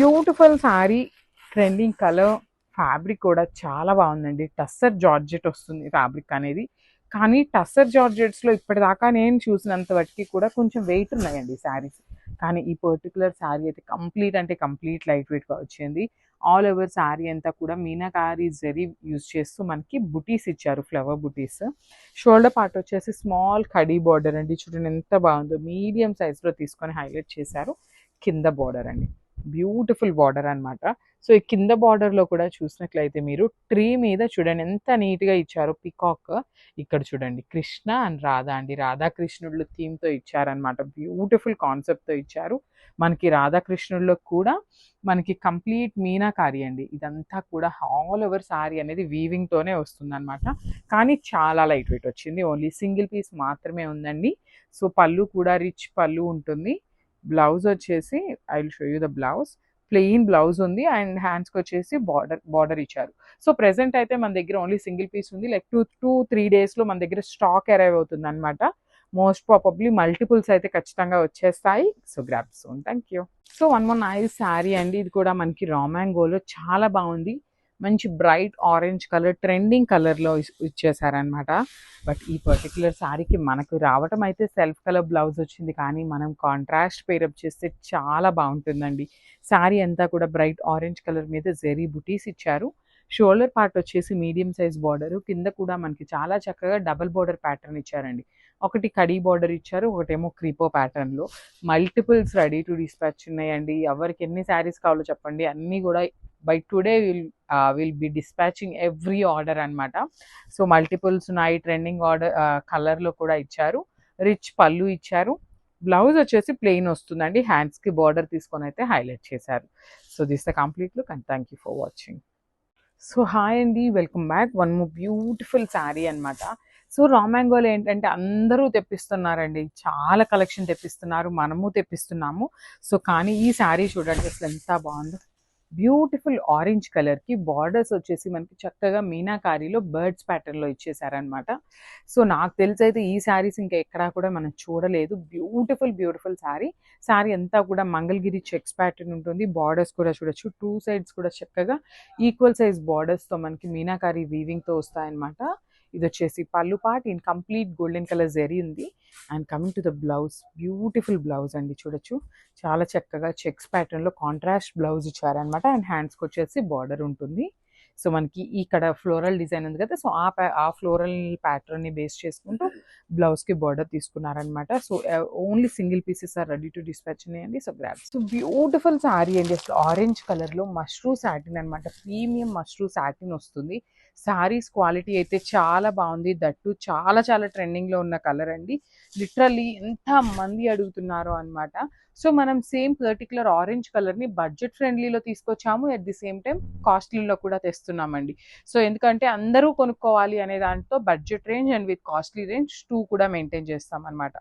Beautiful sari trending colour fabric కూడా చాలా బాగుందండి. టస్సర్ జార్జెట్ వస్తుంది ఫ్యాబ్రిక్ అనేది. కానీ టస్సర్ జార్జెట్స్లో ఇప్పటిదాకా నేను చూసినంత వాటికి కూడా కొంచెం వెయిట్ ఉన్నాయండి శారీస్ కానీ ఈ పర్టికులర్ శారీ అయితే కంప్లీట్ అంటే కంప్లీట్ లైట్ వెయిట్గా వచ్చింది. ఆల్ ఓవర్ శారీ అంతా కూడా మీనాకారి జరీ యూజ్ చేస్తూ మనకి బుటీస్ ఇచ్చారు ఫ్లవర్ బుటీస్. షోల్డర్ పార్ట్ వచ్చేసి స్మాల్ కడీ బార్డర్ అండి. చూడండి ఎంత బాగుందో. మీడియం సైజ్లో తీసుకొని హైలైట్ చేశారు. కింద బార్డర్ అండి. బ్యూటిఫుల్ బార్డర్ అన్నమాట. సో ఈ కింద బార్డర్లో కూడా చూసినట్లయితే మీరు ట్రీ మీద చూడండి ఎంత నీట్గా ఇచ్చారో పికాక్. ఇక్కడ చూడండి కృష్ణ అండ్ రాధా అండి. రాధాకృష్ణుళ్ళు థీమ్తో ఇచ్చారనమాట బ్యూటిఫుల్ కాన్సెప్ట్తో ఇచ్చారు. మనకి రాధాకృష్ణుల్లో కూడా మనకి కంప్లీట్ మీనాకారి అండి. ఇదంతా కూడా ఆల్ ఓవర్ సారీ అనేది వీవింగ్తోనే వస్తుంది అనమాట కానీ చాలా లైట్ వెయిట్ వచ్చింది. ఓన్లీ సింగిల్ పీస్ మాత్రమే ఉందండి. సో పళ్ళు కూడా రిచ్ పళ్ళు ఉంటుంది. బ్లౌజ్ వచ్చేసి I will show you the blouse. Plain blouse ఉంది. అండ్ హ్యాండ్స్కి వచ్చేసి బార్డర్ బార్డర్ ఇచ్చారు. సో ప్రెసెంట్ అయితే మన దగ్గర ఓన్లీ సింగిల్ పీస్ ఉంది. లైక్ టూ టూ త్రీ డేస్లో మన దగ్గర స్టాక్ అరైవ్ అవుతుంది అనమాట మోస్ట్ ప్రాబబ్లీ మల్టిపుల్స్ అయితే ఖచ్చితంగా వచ్చేస్తాయి. So grab soon. Thank you so one more nice sari అండి. ఇది కూడా మనకి రామాంగోలో చాలా బాగుంది. మంచి బ్రైట్ ఆరెంజ్ కలర్ ట్రెండింగ్ కలర్లో ఇచ్చేసారనమాట బట్ ఈ పర్టికులర్ శారీకి మనకు రావటం అయితే సెల్ఫ్ కలర్ బ్లౌజ్ వచ్చింది. కానీ మనం కాంట్రాస్ట్ పేరప్ చేస్తే చాలా బాగుంటుందండి. శారీ అంతా కూడా బ్రైట్ ఆరెంజ్ కలర్ మీద జెరీ బుటీస్ ఇచ్చారు. షోల్డర్ పార్ట్ వచ్చేసి మీడియం సైజ్ బార్డర్. కింద కూడా మనకి చాలా చక్కగా డబల్ బార్డర్ ప్యాటర్న్ ఇచ్చారండి. ఒకటి కడీ బార్డర్ ఇచ్చారు ఒకటేమో క్రీపో ప్యాటర్న్లో మల్టిపుల్స్ రెడీ టు డిస్పాచ్ ఉన్నాయండి. ఎవరికి ఎన్ని శారీస్ కావాలో చెప్పండి. అన్నీ కూడా by today will will be dispatching every order అనమాట సో మల్టిపుల్స్ ఉన్నాయి ట్రెండింగ్ ఆర్డర్ కలర్లో కూడా ఇచ్చారు. రిచ్ పళ్ళు ఇచ్చారు. బ్లౌజ్ వచ్చేసి ప్లెయిన్ వస్తుందండి. హ్యాండ్స్కి బార్డర్ తీసుకొని అయితే హైలైట్ చేశారు. So this the complete look and thank you for watching so hi అండి. Welcome back one more beautiful sari అనమాట సో రా మ్యాంగోలు ఏంటంటే అందరూ తెప్పిస్తున్నారండి. చాలా కలెక్షన్ తెప్పిస్తున్నారు. మనము తెప్పిస్తున్నాము. సో కానీ ఈ శారీ చూడండి అసలు ఎంత బాగుందో. బ్యూటిఫుల్ ఆరెంజ్ కలర్కి బార్డర్స్ వచ్చేసి మనకి చక్కగా మీనాకారిలో బర్డ్స్ ప్యాటర్న్లో ఇచ్చేసారనమాట సో నాకు తెలిసి అయితే ఈ శారీస్ ఇంకా ఎక్కడా కూడా మనం చూడలేదు. Beautiful beautiful sari. శారీ అంతా కూడా మంగళగిరి చెక్స్ ప్యాటర్న్ ఉంటుంది. బార్డర్స్ కూడా చూడొచ్చు. టూ సైడ్స్ కూడా చక్కగా ఈక్వల్ సైజ్ బార్డర్స్తో మనకి మీనాకారి వీవింగ్తో వస్తాయన్నమాట. ఇది వచ్చేసి పళ్ళు part in complete golden colour zari ఉంది. And coming to the blouse beautiful blouse అండి చూడొచ్చు. చాలా చక్కగా చెక్స్ ప్యాటర్న్లో కాంట్రాస్ట్ బ్లౌజ్ ఇచ్చారనమాట అండ్ హ్యాండ్స్కి వచ్చేసి బార్డర్ ఉంటుంది. సో మనకి ఇక్కడ ఫ్లోరల్ డిజైన్ ఉంది కదా సో ఆ ఆ ఫ్లోరల్ ప్యాటర్న్ని బేస్ చేసుకుంటూ బ్లౌజ్కి border తీసుకున్నారనమాట so only single pieces are ready to dispatch ఉన్నాయండి so grab so beautiful sari అండి. అసలు ఆరెంజ్ కలర్లో మష్రూ సాటిన్ అనమాట ప్రీమియం మష్రూ సాటిన్ వస్తుంది. శారీస్ క్వాలిటీ అయితే చాలా బాగుంది. దట్టు చాలా చాలా ట్రెండింగ్లో ఉన్న కలర్ అండి. లిటరల్లీ ఎంత మంది అడుగుతున్నారో అన్నమాట. సో మనం సేమ్ పర్టికులర్ ఆరెంజ్ కలర్ని బడ్జెట్ ఫ్రెండ్లీలో తీసుకొచ్చాము. అట్ ది సేమ్ టైం కాస్ట్లీలో కూడా తెస్తున్నామండి. సో ఎందుకంటే అందరూ కొనుక్కోవాలి అనే దాంట్లో budget range and with costly range too కూడా మెయింటైన్ చేస్తాం అనమాట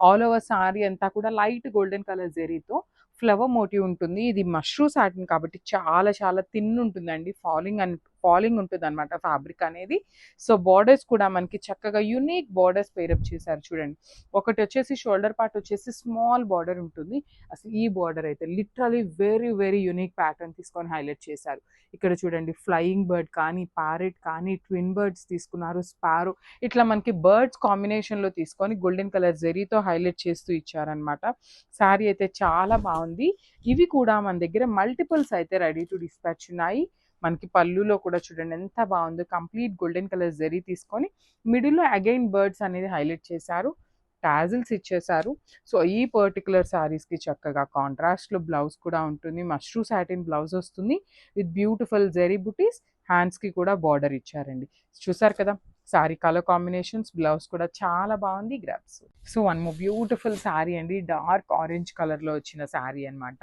ఆల్ ఓవర్ సారీ అంతా కూడా లైట్ గోల్డెన్ కలర్ జెరీతో ఫ్లవర్ మోటివ్ ఉంటుంది. ఇది మష్రూ సాటిన్ కాబట్టి చాలా చాలా థిన్ ఉంటుందండి. ఫాలింగ్ అండ్ ఫాలింగ్ ఉంటుంది అనమాట ఫ్యాబ్రిక్ అనేది. సో బార్డర్స్ కూడా మనకి చక్కగా యునిక్ బార్డర్స్ పేరప్ చేశారు చూడండి. ఒకటి వచ్చేసి షోల్డర్ పార్ట్ వచ్చేసి స్మాల్ బార్డర్ ఉంటుంది. అసలు ఈ బార్డర్ అయితే literally very very unique pattern తీసుకొని హైలైట్ చేశారు. ఇక్కడ చూడండి ఫ్లయింగ్ బర్డ్ కానీ ప్యారెట్ కానీ ట్విన్ బర్డ్స్ తీసుకున్నారు స్పారో. ఇట్లా మనకి బర్డ్స్ కాంబినేషన్లో తీసుకొని గోల్డెన్ కలర్ జెరీతో హైలైట్ చేస్తూ ఇచ్చారనమాట శారీ అయితే చాలా బాగుంది. ఇవి కూడా మన దగ్గర మల్టిపుల్స్ అయితే రెడీ టు డిస్పాచ్ ఉన్నాయి. మనకి పళ్ళులో కూడా చూడండి ఎంత బాగుందో. కంప్లీట్ గోల్డెన్ కలర్ జరీ తీసుకొని మిడిల్లో అగైన్ బర్డ్స్ అనేది హైలైట్ చేశారు. టాజిల్స్ ఇచ్చేశారు. సో ఈ పర్టికులర్ శారీస్కి చక్కగా కాంట్రాస్ట్లో బ్లౌజ్ కూడా ఉంటుంది. మష్రూ సాటిన్ బ్లౌజ్ వస్తుంది. విత్ బ్యూటిఫుల్ జెరీ బుటీస్. హ్యాండ్స్కి కూడా బార్డర్ ఇచ్చారండి. చూసారు కదా? శారీ కలర్ కాంబినేషన్స్ బ్లౌజ్ కూడా చాలా బాగుంది grabs so one more beautiful sari అండి. డార్క్ ఆరెంజ్ కలర్లో వచ్చిన శారీ అన్నమాట.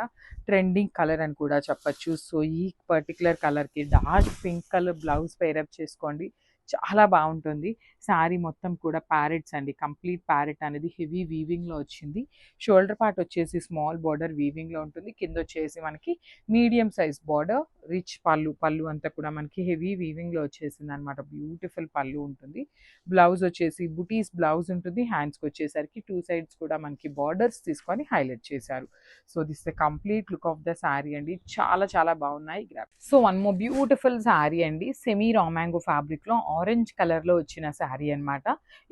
ట్రెండింగ్ కలర్ అని కూడా చెప్పచ్చు. సో ఈ పర్టికులర్ కలర్కి dark pink colour blouse pair up చేసుకోండి. చాలా బాగుంటుంది. శారీ మొత్తం కూడా ప్యారెట్స్ అండి. కంప్లీట్ ప్యారెట్ అనేది హెవీ వీవింగ్లో వచ్చింది. షోల్డర్ పార్ట్ వచ్చేసి స్మాల్ బార్డర్ వీవింగ్లో ఉంటుంది. కింద వచ్చేసి మనకి మీడియం సైజ్ బార్డర్ రిచ్ పళ్ళు పళ్ళు అంతా కూడా మనకి హెవీ వీవింగ్లో వచ్చేసింది అనమాట బ్యూటిఫుల్ పళ్ళు ఉంటుంది. బ్లౌజ్ వచ్చేసి బుటీస్ బ్లౌజ్ ఉంటుంది. హ్యాండ్స్కి వచ్చేసరికి టూ సైడ్స్ కూడా మనకి బార్డర్స్ తీసుకొని హైలైట్ చేశారు. So this the complete look of the sari అండి. చాలా చాలా బాగున్నాయి. So one more beautiful sari అండి. సెమీ రామాంగో ఫ్యాబ్రిక్లో ఆరెంజ్ కలర్లో వచ్చిన శారీ అన్నమాట.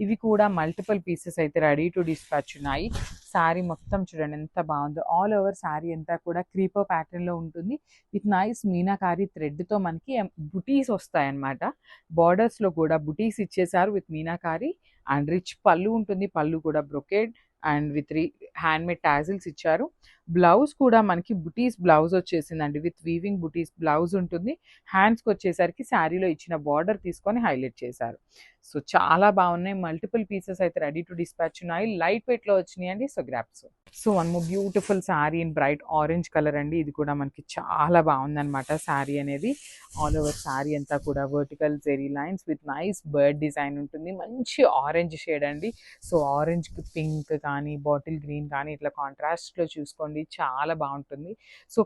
ఇవి కూడా మల్టిపుల్ పీసెస్ అయితే రెడీ టు డిస్పాచ్ ఉన్నాయి. శారీ మొత్తం చూడండి ఎంత బాగుందో. ఆల్ ఓవర్ శారీ అంతా కూడా క్రీపో ప్యాటర్న్లో ఉంటుంది. విత్ నైస్ మీనాకారి థ్రెడ్తో మనకి బుటీస్ వస్తాయన్నమాట బార్డర్స్లో కూడా బుటీస్ ఇచ్చేసారు విత్ మీనాకారి. అండ్ రిచ్ పళ్ళు ఉంటుంది. పళ్ళు కూడా బ్రొకేడ్ అండ్ విత్ రీ హ్యాండ్మేడ్ టాజిల్స్ ఇచ్చారు. బ్లౌజ్ కూడా మనకి బుటీస్ బ్లౌజ్ వచ్చేసిందండి. విత్ వీవింగ్ బుటీస్ బ్లౌజ్ ఉంటుంది. హ్యాండ్స్కి వచ్చేసరికి శారీలో ఇచ్చిన బార్డర్ తీసుకొని హైలైట్ చేశారు. సో చాలా బాగున్నాయి. మల్టిపుల్ పీసెస్ అయితే రెడీ టు డిస్పాచ్ ఉన్నాయి. లైట్ వెయిట్లో వచ్చినాయి అండి so grabs so. One more beautiful sari in bright orange colour అండి. ఇది కూడా మనకి చాలా బాగుందనమాట శారీ అనేది. ఆల్ ఓవర్ శారీ అంతా కూడా vertical zari lines with nice bird design ఉంటుంది. మంచి ఆరెంజ్ షేడ్ అండి. సో ఆరెంజ్ పింక్ కానీ బాటిల్ గ్రీన్ కానీ ఇట్లా కాంట్రాస్ట్లో చూసుకోండి. చాలా బాగుంటుంది. సో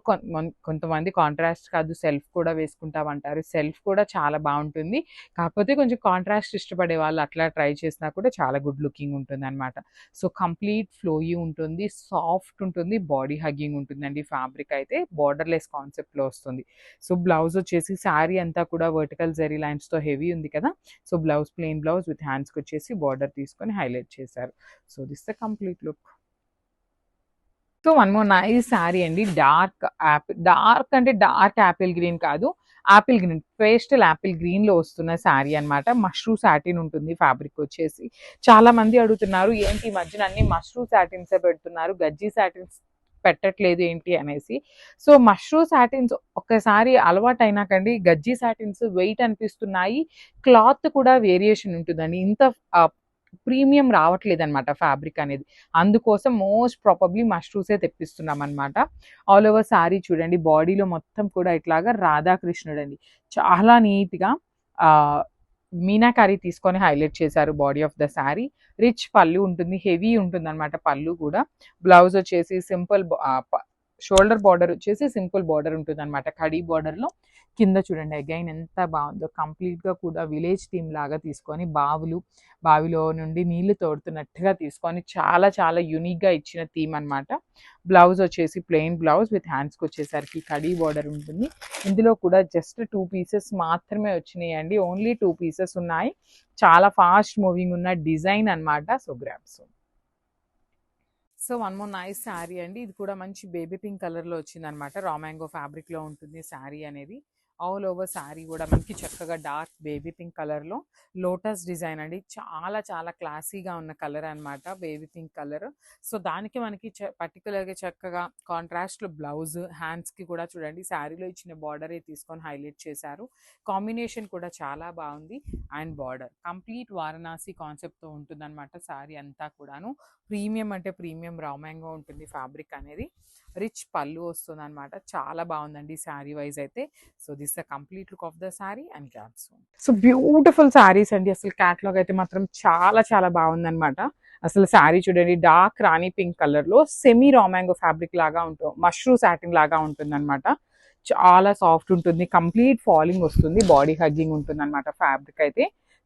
కొంతమంది కాంట్రాస్ట్ కాదు సెల్ఫ్ కూడా వేసుకుంటామంటారు. సెల్ఫ్ కూడా చాలా బాగుంటుంది. కాకపోతే కొంచెం కాంట్రాస్ట్ ఇష్టపడే వాళ్ళు అట్లా ట్రై చేసినా కూడా చాలా గుడ్ లుకింగ్ ఉంటుంది అనమాట సో కంప్లీట్ ఫ్లోయీ ఉంటుంది సాఫ్ట్ ఉంటుంది బాడీ హగ్గింగ్ ఉంటుందండి ఫ్యాబ్రిక్ అయితే. బార్డర్లెస్ కాన్సెప్ట్లో వస్తుంది. సో బ్లౌజ్ వచ్చేసి శారీ అంతా కూడా వర్టికల్ జెరీ లైన్స్తో హెవీ ఉంది కదా. So blouse plain blouse with హ్యాండ్స్కి వచ్చేసి బార్డర్ తీసుకొని హైలైట్ చేశారు. So this the complete look. So one more nice sari అండి. డార్క్ యాపిల్ డార్క్ అంటే డార్క్ యాపిల్ గ్రీన్ కాదు. యాపిల్ గ్రీన్ పేస్టల్ యాపిల్ గ్రీన్లో వస్తున్న శారీ అన్నమాట. మష్రూ సాటిన్ ఉంటుంది ఫ్యాబ్రిక్ వచ్చేసి. చాలా మంది అడుగుతున్నారు ఏంటి ఈ మధ్యన అన్ని మష్రూ సాటిన్సే పెడుతున్నారు? గజ్జి సాటిన్స్ పెట్టట్లేదు ఏంటి? అనేసి. సో మష్రూ సాటిన్స్ ఒక్కసారి అలవాటైనాకండి గజ్జి సాటిన్స్ వెయిట్ అనిపిస్తున్నాయి. క్లాత్ కూడా వేరియేషన్ ఉంటుందండి. ఇంత ప్రీమియం రావట్లేదు అనమాట ఫ్యాబ్రిక్ అనేది. అందుకోసం మోస్ట్ ప్రాబబ్లీ మష్రూసే తెప్పిస్తున్నాం అనమాట ఆల్ ఓవర్ శారీ చూడండి బాడీలో మొత్తం కూడా ఇట్లాగా రాధాకృష్ణుడు అండి చాలా నీట్గా మీనాకారి తీసుకొని హైలైట్ చేశారు body of the sari rich పళ్ళు ఉంటుంది హెవీ ఉంటుంది అనమాట పళ్ళు కూడా. బ్లౌజ్ వచ్చేసి సింపుల్ షోల్డర్ బార్డర్ వచ్చేసి సింపుల్ బార్డర్ ఉంటుంది అనమాట కడీ బార్డర్లో కింద చూడండి అగైన్ ఎంత బాగుందో. కంప్లీట్గా కూడా విలేజ్ థీమ్ లాగా తీసుకొని బావులు బావిలో నుండి నీళ్ళు తోడుతున్నట్టుగా తీసుకొని చాలా చాలా యూనిక్గా ఇచ్చిన థీమ్ అన్నమాట. బ్లౌజ్ వచ్చేసి ప్లెయిన్ బ్లౌజ్ విత్ హ్యాండ్స్కి వచ్చేసరికి కడీ బార్డర్ ఉంటుంది. ఇందులో కూడా జస్ట్ టూ పీసెస్ మాత్రమే వచ్చినాయి అండి ఓన్లీ టూ పీసెస్ ఉన్నాయి. చాలా ఫాస్ట్ మూవింగ్ ఉన్న డిజైన్ అన్నమాట. So grabs so one more nice sari అండి. ఇది కూడా మంచి బేబీ పింక్ కలర్లో వచ్చింది అనమాట రా మ్యాంగో ఫ్యాబ్రిక్లో ఉంటుంది శారీ అనేది. ఆల్ ఓవర్ శారీ కూడా మనకి చక్కగా డార్క్ బేబీ పింక్ కలర్లో. లోటస్ డిజైన్ అండి. చాలా చాలా క్లాసీగా ఉన్న కలర్ అన్నమాట బేబీ పింక్ కలర్. సో దానికి మనకి పర్టికులర్గా చక్కగా కాంట్రాస్ట్లో బ్లౌజ్ హ్యాండ్స్కి కూడా చూడండి. శారీలో ఇచ్చిన బార్డరే తీసుకొని హైలైట్ చేశారు. కాంబినేషన్ కూడా చాలా బాగుంది. అండ్ బార్డర్ కంప్లీట్ వారణాసి కాన్సెప్ట్తో ఉంటుందన్నమాట శారీ అంతా కూడాను. ప్రీమియం అంటే ప్రీమియం రామాంగా ఉంటుంది ఫ్యాబ్రిక్ అనేది. రిచ్ పళ్ళు వస్తుంది అనమాట చాలా బాగుందండి శారీ వైజ్ అయితే. So this the complete look of the sari and cats so beautiful saris అండి. అసలు క్యాట్లాగ్ అయితే మాత్రం చాలా చాలా బాగుందనమాట అసలు శారీ చూడండి డార్క్ రాణి పింక్ కలర్లో సెమీ రామాంగో ఫ్యాబ్రిక్ లాగా ఉంటుంది మష్రూ సాటిన్ లాగా ఉంటుంది అనమాట చాలా సాఫ్ట్ ఉంటుంది. కంప్లీట్ ఫాలింగ్ వస్తుంది. బాడీ హగ్గింగ్ ఉంటుంది అనమాట ఫ్యాబ్రిక్ అయితే.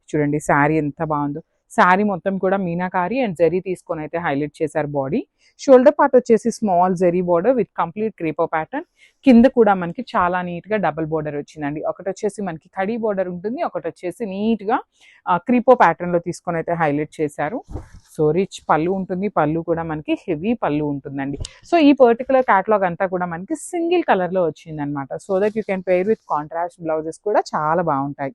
చూడండి శారీ ఎంత బాగుందో. శారీ మొత్తం కూడా మీనాకారి అండ్ జరీ తీసుకొని అయితే హైలైట్ చేశారు బాడీ. షోల్డర్ పార్ట్ వచ్చేసి small zari border with complete crepe pattern. కింద కూడా మనకి చాలా నీట్గా డబుల్ బార్డర్ వచ్చిందండి. ఒకటి వచ్చేసి మనకి కడీ బార్డర్ ఉంటుంది ఒకటి వచ్చేసి నీట్గా క్రీపో ప్యాటర్న్లో తీసుకొని అయితే హైలైట్ చేశారు. సో రిచ్ పళ్ళు ఉంటుంది పళ్ళు కూడా మనకి హెవీ పళ్ళు ఉంటుందండి. సో ఈ పర్టికులర్ క్యాటలాగ్ అంతా కూడా మనకి సింగిల్ కలర్లో so that you can pair with contrast blouses కూడా చాలా బాగుంటాయి.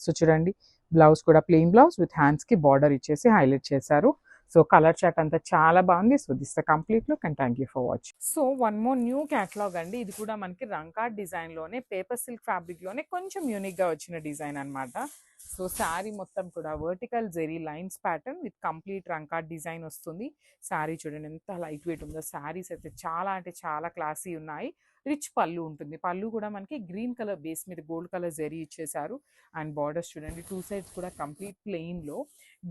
సో చూడండి బ్లౌజ్ కూడా ప్లెయిన్ బ్లౌజ్ విత్ హ్యాండ్స్కి బార్డర్ ఇచ్చేసి హైలైట్ చేశారు. సో కలర్ చార్ట్ అంతా చాలా బాగుంది. So this the complete look and thank you for watch so one more new catalogue అండి. ఇది కూడా మనకి రంకాట్ డిజైన్లోనే పేపర్ సిల్క్ ఫ్యాబ్రిక్లోనే కొంచెం యూనిక్గా వచ్చిన డిజైన్ అన్నమాట. సో శారీ మొత్తం కూడా vertical zari lines pattern with complete రంకార్డ్ design వస్తుంది. శారీ చూడండి ఎంత లైట్ వెయిట్ ఉందో. శారీస్ అయితే చాలా అంటే చాలా క్లాసీ ఉన్నాయి. రిచ్ పళ్ళు ఉంటుంది. పళ్ళు కూడా మనకి గ్రీన్ కలర్ బేస్ మీద గోల్డ్ కలర్ జరీ ఇచ్చేసారు అండ్ బార్డర్స్ చూడండి టూ సైడ్స్ కూడా కంప్లీట్ ప్లెయిన్లో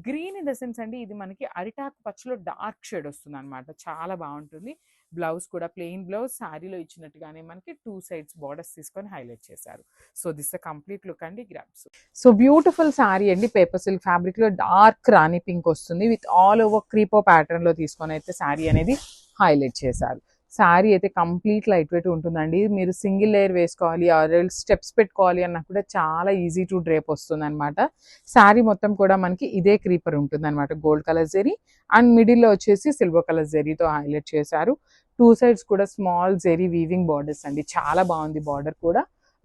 గ్రీన్ ఇన్ ద సెన్స్ అండి ఇది మనకి అరిటాకు పచ్చలో డార్క్ షేడ్ వస్తుంది అనమాట చాలా బాగుంటుంది. బ్లౌజ్ కూడా ప్లెయిన్ బ్లౌజ్ శారీలో ఇచ్చినట్టుగానే మనకి టూ సైడ్స్ బార్డర్స్ తీసుకొని హైలైట్ చేశారు. So this the complete look అండి గ్రాప్స్ సో బ్యూటిఫుల్ శారీ అండి పేపర్ సిల్క్ ఫ్యాబ్రిక్లో డార్క్ రాణి పింక్ వస్తుంది. విత్ ఆల్ ఓవర్ క్రీపో ప్యాటర్న్లో తీసుకొని అయితే శారీ అనేది హైలైట్ చేశారు. శారీ అయితే కంప్లీట్ లైట్ వెయిట్ ఉంటుందండి. మీరు సింగిల్ లేయర్ వేసుకోవాలి ఆర్ స్టెప్స్ పెట్టుకోవాలి అన్న కూడా చాలా ఈజీ టు డ్రేప్ వస్తుంది అనమాట శారీ మొత్తం కూడా మనకి ఇదే క్రీపర్ ఉంటుంది అనమాట గోల్డ్ కలర్ జెరీ అండ్ మిడిల్లో వచ్చేసి సిల్వర్ కలర్ జెరీతో హైలైట్ చేశారు. టూ సైడ్స్ కూడా స్మాల్ జెరీ వీవింగ్ బార్డర్స్ అండి. చాలా బాగుంది బార్డర్ కూడా.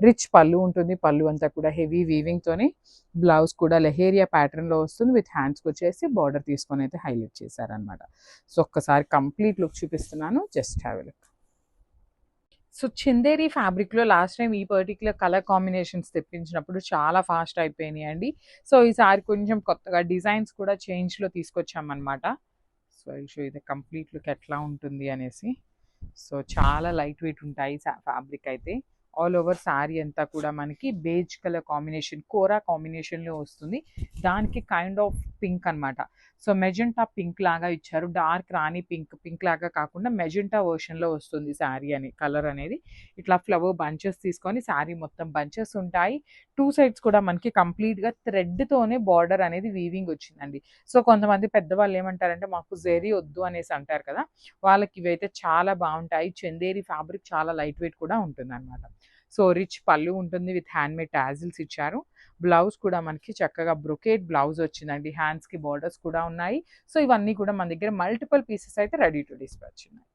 రిచ్ పళ్ళు ఉంటుంది. పళ్ళు అంతా కూడా హెవీ వీవింగ్తోని బ్లౌజ్ కూడా లెహేరియా ప్యాటర్న్లో వస్తుంది. విత్ హ్యాండ్స్కి వచ్చేసి బార్డర్ తీసుకొని అయితే హైలైట్ చేశారనమాట సో ఒక్కసారి కంప్లీట్ లుక్ చూపిస్తున్నాను. Just have look so Chanderi ఫ్యాబ్రిక్లో లాస్ట్ టైం ఈ పర్టికులర్ కలర్ కాంబినేషన్స్ తెప్పించినప్పుడు చాలా ఫాస్ట్ అయిపోయినాయి అండి సో ఈసారి కొంచెం కొత్తగా డిజైన్స్ కూడా చేంజ్లో తీసుకొచ్చామన్నమాట. సో ఈ షో ఇది కంప్లీట్ లుక్ ఎట్లా ఉంటుంది అనేసి. సో చాలా లైట్ వెయిట్ ఉంటాయి ఫ్యాబ్రిక్ అయితే. ఆల్ ఓవర్ శారీ అంతా కూడా మనకి బేజ్ కలర్ కాంబినేషన్ కోరా కాంబినేషన్లో వస్తుంది. దానికి కైండ్ ఆఫ్ పింక్ అన్నమాట. సో మెజెంటా పింక్ లాగా ఇచ్చారు. డార్క్ రాణి పింక్ పింక్ లాగా కాకుండా మెజెంటా వర్షన్లో వస్తుంది శారీ అని కలర్ అనేది. ఇట్లా ఫ్లవర్ బంచెస్ తీసుకొని శారీ మొత్తం బంచెస్ ఉంటాయి. టూ సైడ్స్ కూడా మనకి కంప్లీట్గా థ్రెడ్తోనే బార్డర్ అనేది వీవింగ్ వచ్చిందండి. సో కొంతమంది పెద్దవాళ్ళు ఏమంటారంటే మాకు జెరీ వద్దు అనేసి అంటారు కదా. వాళ్ళకి ఇవైతే చాలా బాగుంటాయి. చందేరి ఫ్యాబ్రిక్ చాలా లైట్ వెయిట్ కూడా ఉంటుంది సో రిచ్ పళ్ళు ఉంటుంది విత్ హ్యాండ్ మేడ్ టాజిల్స్ ఇచ్చారు. బ్లౌజ్ కూడా మనకి చక్కగా బ్రొకేట్ బ్లౌజ్ వచ్చిందండి. హ్యాండ్స్కి బార్డర్స్ కూడా ఉన్నాయి. సో ఇవన్నీ కూడా మన దగ్గర మల్టిపుల్ పీసెస్ అయితే రెడీ టు డిస్పాచ్ ఉన్నాయి.